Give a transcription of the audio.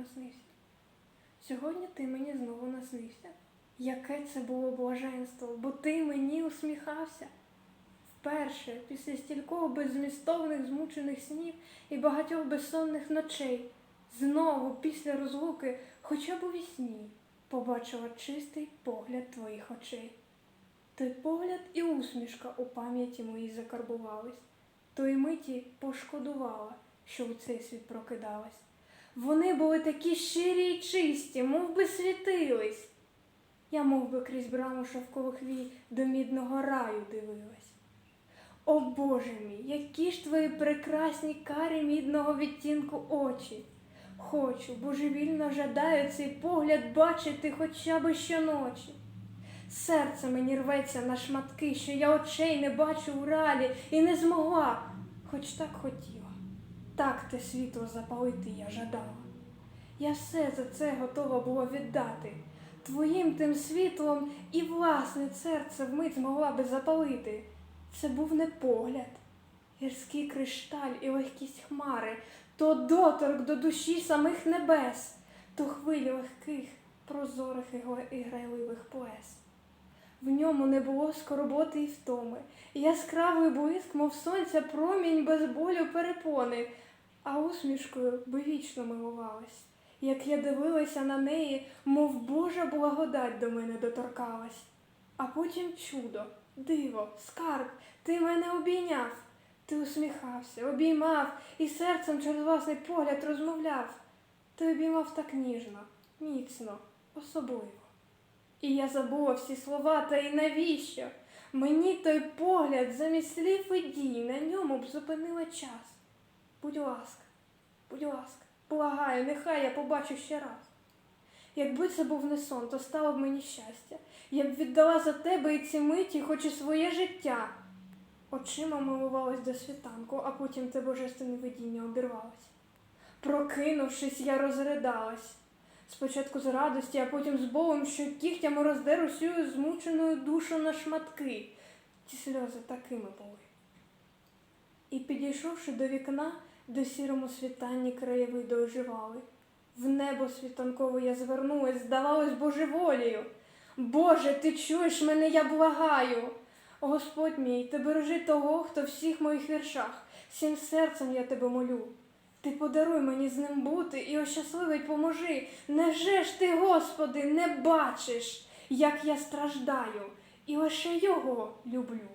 наснився. Сьогодні ти мені знову наснився. Яке це було блаженство, бо ти мені усміхався. Вперше, після стількох беззмістовних змучених снів і багатьох безсонних ночей, знову після розлуки, хоча б у вісні, побачила чистий погляд твоїх очей. Той погляд і усмішка у пам'яті моїй закарбувались, тої миті пошкодувала, що у цей світ прокидалась. Вони були такі щирі й чисті, мов би світились. Я мов би крізь браму шовкових вій до мідного раю дивилась. О Боже мій, які ж твої прекрасні карі мідного відтінку очі. Хочу, божевільно жадаю цей погляд бачити хоча б щоночі. Серце мені рветься на шматки, що я очей не бачу у ралі і не змогла, хоч так хотіла. Так те світло запалити я жадала. Я все за це готова була віддати. Твоїм тим світлом і власне серце вмить змогла би запалити. Це був не погляд, гірський кришталь і легкість хмари, то доторк до душі самих небес, то хвилі легких, прозорих і грайливих плес. В ньому не було скорботи і втоми, яскравий блиск, мов сонця, промінь без болю перепони, а усмішкою би вічно милувалась. Як я дивилася на неї, мов Божа благодать до мене доторкалась. А потім чудо, диво, скарб, ти мене обійняв. Ти усміхався, обіймав і серцем через власний погляд розмовляв. Ти обіймав так ніжно, міцно, особливо. І я забула всі слова, та й навіщо? Мені той погляд замість слів і дій на ньому б зупинила час. Будь ласка, будь ласка, благаю, нехай я побачу ще раз. Якби це був не сон, то стало б мені щастя. Я б віддала за тебе і ці миті, хоч і своє життя. Очима милувалась до світанку, а потім те божественне видіння обірвалось. Прокинувшись, я розридалась. Спочатку з радості, а потім з болем, що кігтями роздер усю змучену душу на шматки. Ті сльози такими були. І підійшовши до вікна, до сірому світанні краєвиди оживали. В небо світанкове я звернулась, здавалось божеволію. Боже, ти чуєш мене, я благаю. Господь мій, ти бережи того, хто всіх моїх віршах, всім серцем я тебе молю. Ти подаруй мені з ним бути і ощасливить поможи. Невже ж ти, Господи, не бачиш, як я страждаю, і лише його люблю.